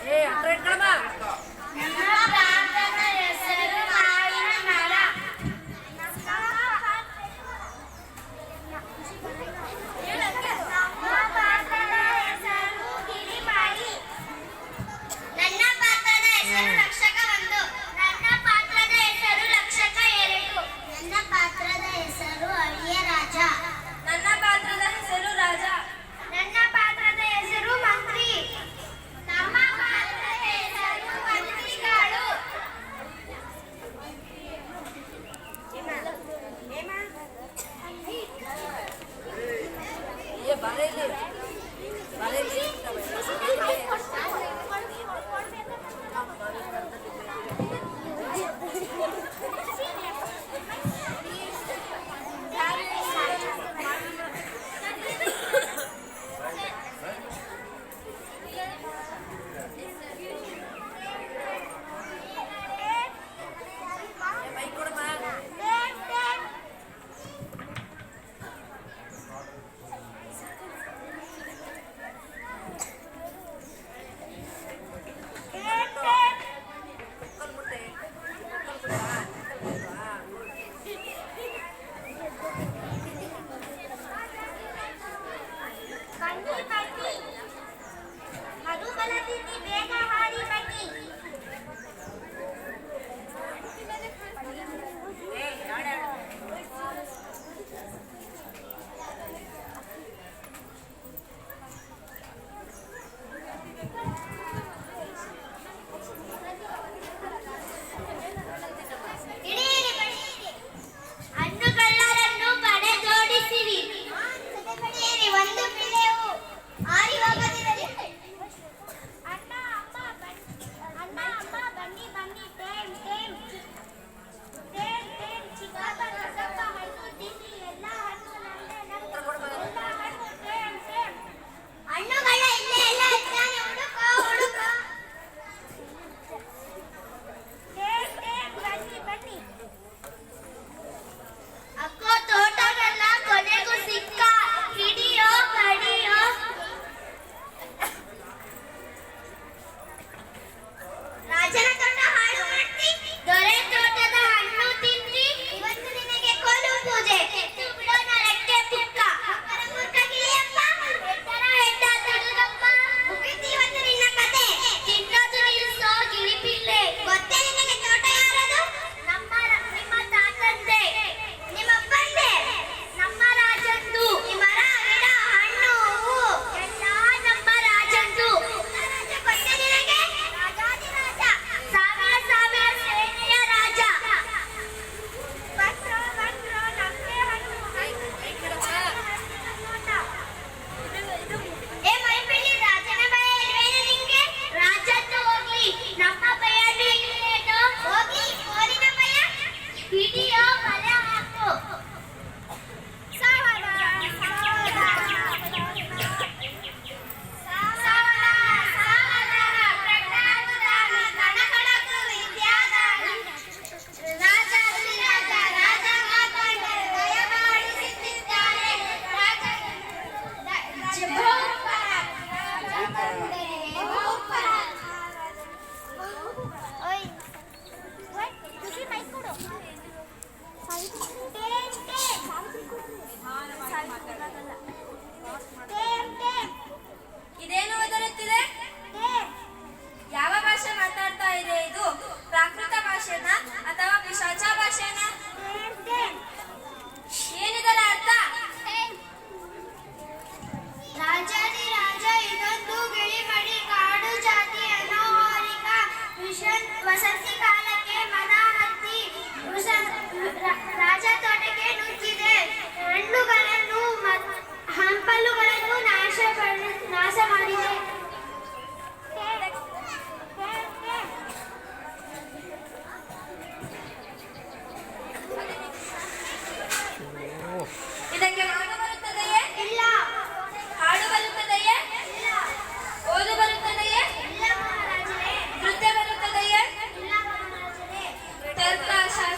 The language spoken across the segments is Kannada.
Ei, atrás de! 再再下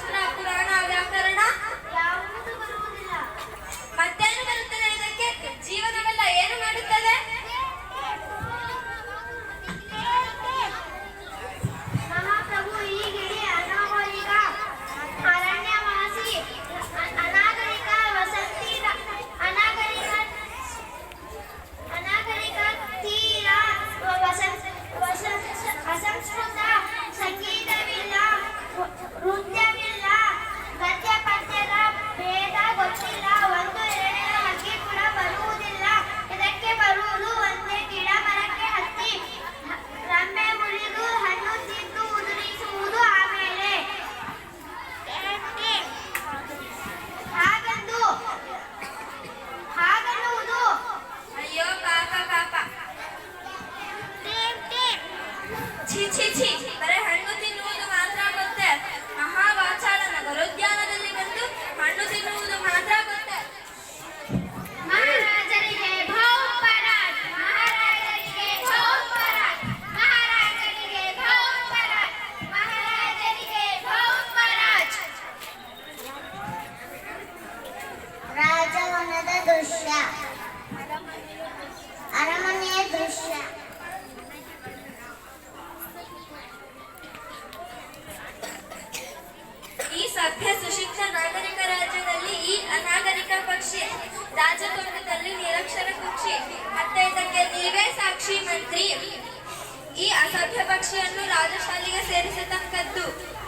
ಈ ಅಸಭ್ಯ ಪಕ್ಷಿಯನ್ನು ರಾಜಶಾಲೆಗೆ ಸೇರಿಸತಕ್ಕದ್ದು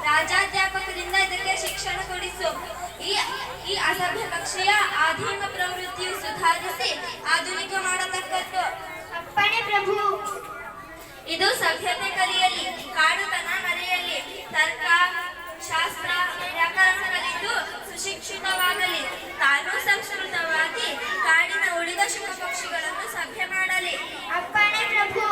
ರಾಜಾಧ್ಯಾಪಕರಿಂದ ಇದಕ್ಕೆ ಶಿಕ್ಷಣ ಕೊಡಿಸು. ಈ ಈ ಅಸಭ್ಯ ಪಕ್ಷಿಯ ಆಧೀನ ಪ್ರವೃತ್ತಿಯು ಸುಧಾರಿಸಿ ಆಧುನಿಕ ಮಾಡತಕ್ಕದ್ದು. ಅಪ್ಪಣೆ ಪ್ರಭು. ಇದು ಸಭ್ಯತೆ ಕಲಿಯಲಿ ಕಾಡುತನ ಮರೆಯಲಿ ತರ್ಕ ಶಾಸ್ತ್ರ ವ್ಯಾಕರಣ ಕಲಿತು ಸುಶಿಕ್ಷಿತವಾಗಲಿ. ತಾನು ಸಂಸ್ಕೃತವಾಗಿ ಕಾಡಿನ ಉಳಿದ ಶುಭ ಪಕ್ಷಿಗಳನ್ನು ಸಭ್ಯ ಮಾಡಲಿ. ಅಪ್ಪಣೆ ಪ್ರಭು.